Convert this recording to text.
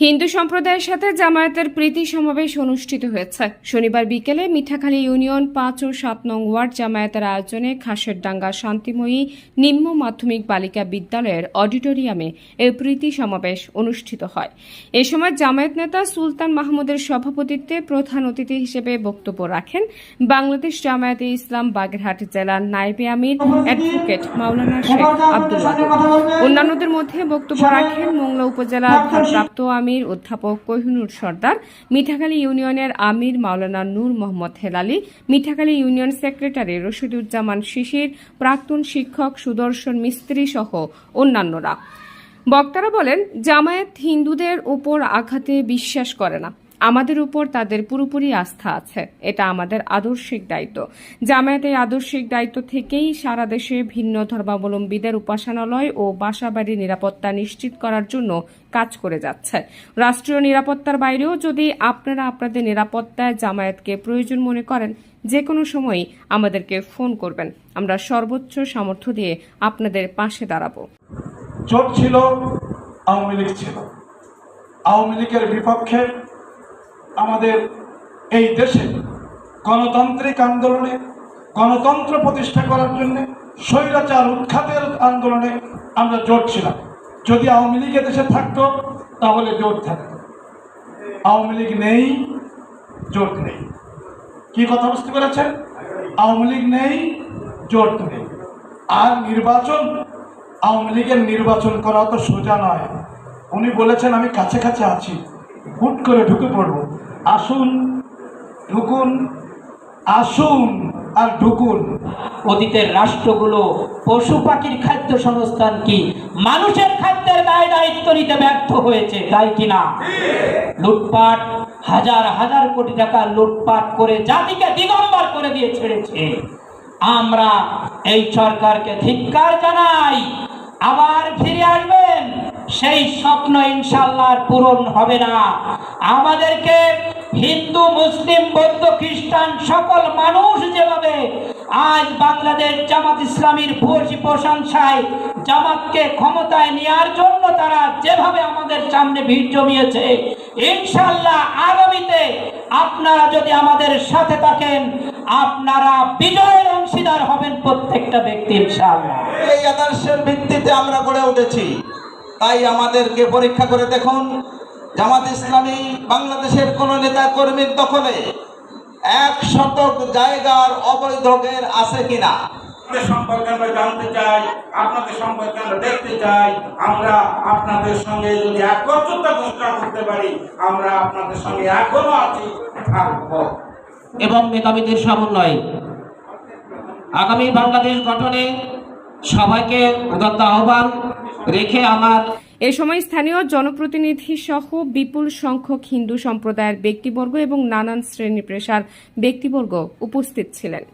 হিন্দু সম্প্রদায়ের সাথে জামায়াতের প্রীতি সমাবেশ অনুষ্ঠিত হয়েছে। শনিবার বিকেলে মিঠাখালী ইউনিয়ন পাঁচ ও সাত নং ওয়ার্ড জামায়াতের আয়োজনে খাসেরডাঙ্গা শান্তিময়ী নিম্ন মাধ্যমিক বালিকা বিদ্যালয়ের অডিটোরিয়ামে এই প্রীতি সমাবেশ অনুষ্ঠিত হয়। এ সময় জামায়াত নেতা সুলতান মাহমুদের সভাপতিত্বে প্রধান অতিথি হিসেবে বক্তব্য রাখেন বাংলাদেশ জামায়াতে ইসলাম বাগেরহাট জেলার নাইবে আমির অ্যাডভোকেট মাওলানা শেখ আব্দুল্লাহ অন্যান্যদের মধ্যে বক্তব্য রাখেন মোংলা ভারপ্রাপ্ত আমির, অধ্যাপক কোহিনুর সর্দার, মিঠাখালী ইউনিয়নের আমির মাওলানা নূর মোহাম্মদ হেলালি, মিঠাখালী ইউনিয়ন সেক্রেটারি রশিদুজ্জামান শিশির, প্রাক্তন শিক্ষক, সুদর্শন মিস্ত্রি সহ অন্যান্যরা। বক্তারা বলেন, জামায়াত হিন্দুদের উপর আঘাতে বিশ্বাস করে না। আমাদের উপর তাদের পুরোপুরি আস্থা আছে। এটা আমাদের আদর্শিক দায়িত্ব। জামায়াত আদর্শিক দায়িত্ব থেকেই সারা দেশে ভিন্ন ধর্মাবলম্বীদের উপাসনালয় ও বাসাবাড়ির নিরাপত্তা নিশ্চিত করার জন্য কাজ করে যাচ্ছে। রাষ্ট্রীয় নিরাপত্তার বাইরেও যদি আপনারা আপনাদের নিরাপত্তায় জামায়াতকে প্রয়োজন মনে করেন যে কোনো সময় আমাদেরকে ফোন করবেন। আমরা সর্বোচ্চ সামর্থ্য দিয়ে আপনাদের পাশে দাঁড়াবো। আওয়ামী লীগের বিপক্ষে আমাদের এই দেশে গণতান্ত্রিক আন্দোলনে, গণতন্ত্র প্রতিষ্ঠা করার জন্য, স্বৈরাচার উৎখাতের আন্দোলনে আমরা জোট ছিলাম। যদি আওয়ামী লীগ দেশে থাকতো, তাহলে জোট থাকতো। আওয়ামী লীগ নেই, জোট নেই। কি কথা বুঝতে পেরেছেন? আওয়ামী লীগ নেই, জোট নেই। আর নির্বাচন, আওয়ামী লীগের নির্বাচন করা তো সোজা নয়। উনি বলেছেন, আমি কাছে কাছে আছি। হুট করে ঢুকে পড়ব। আসুন, ঢুকুন, আসুন আর ঢুকুন। অতীতের রাষ্ট্রগুলো পশু পাখির খাদ্য সংস্থান কি? মানুষের খাদ্যের দায় দায়িত্ব নিতে ব্যর্থ হয়েছে, তাই কিনা লুটপাট হাজার হাজার কোটি টাকা লুটপাট করে জাতিকে দিগম্বর করে দিয়ে ছেড়েছে। আমরা এই সরকারকে ধিক্কার জানাই, আবার ফিরে আসবেন সেই স্বপ্ন ইনশাল্লাহ পূরণ হবে না। আমাদেরকে হিন্দু, মুসলিম, বৌদ্ধ, খ্রিস্টান সকল মানুষ যেভাবে আজ বাংলাদেশ জামাত ইসলামীর ভূয়সী প্রশংসায় জামাতকে ক্ষমতায় নেওয়ার জন্য তারা যেভাবে আমাদের সামনে ভিড় জমিয়েছে ইনশাল্লাহ আগামীতে আপনারা যদি আমাদের সাথে থাকেন, আপনারা বিজয়ের অংশীদার হবেন প্রত্যেকটা ব্যক্তি ইনশাল্লাহ এই আদর্শের ভিত্তিতে আমরা গড়ে উঠেছি। তাই আমাদেরকে পরীক্ষা করে দেখুন জামাত ইসলামী বাংলাদেশের কোন নেতা কর্মীর দখলে এক শতক জায়গার অবৈধকের আছে কিনা? আপনাদের সম্পর্কে আমরা জানতে চাই আপনাদের সম্পর্কে আমরা দেখতে চাই আমরা আপনাদের সঙ্গে যদি একত্রতা ঘোষণা করতে পারি আমরা আপনাদের সঙ্গে এখনও আছি থাকব। এবং মেধাবীদের সমন্বয়। আগামী বাংলাদেশ গঠনে সবাইকে উদাত্ত আহ্বান রেখে আমার এ সময় স্থানীয় জনপ্রতিনিধি সহ বিপুল সংখ্যক হিন্দু সম্প্রদায়ের ব্যক্তিবর্গ এবং নানান শ্রেণি পেশার ব্যক্তিবর্গ উপস্থিত ছিলেন।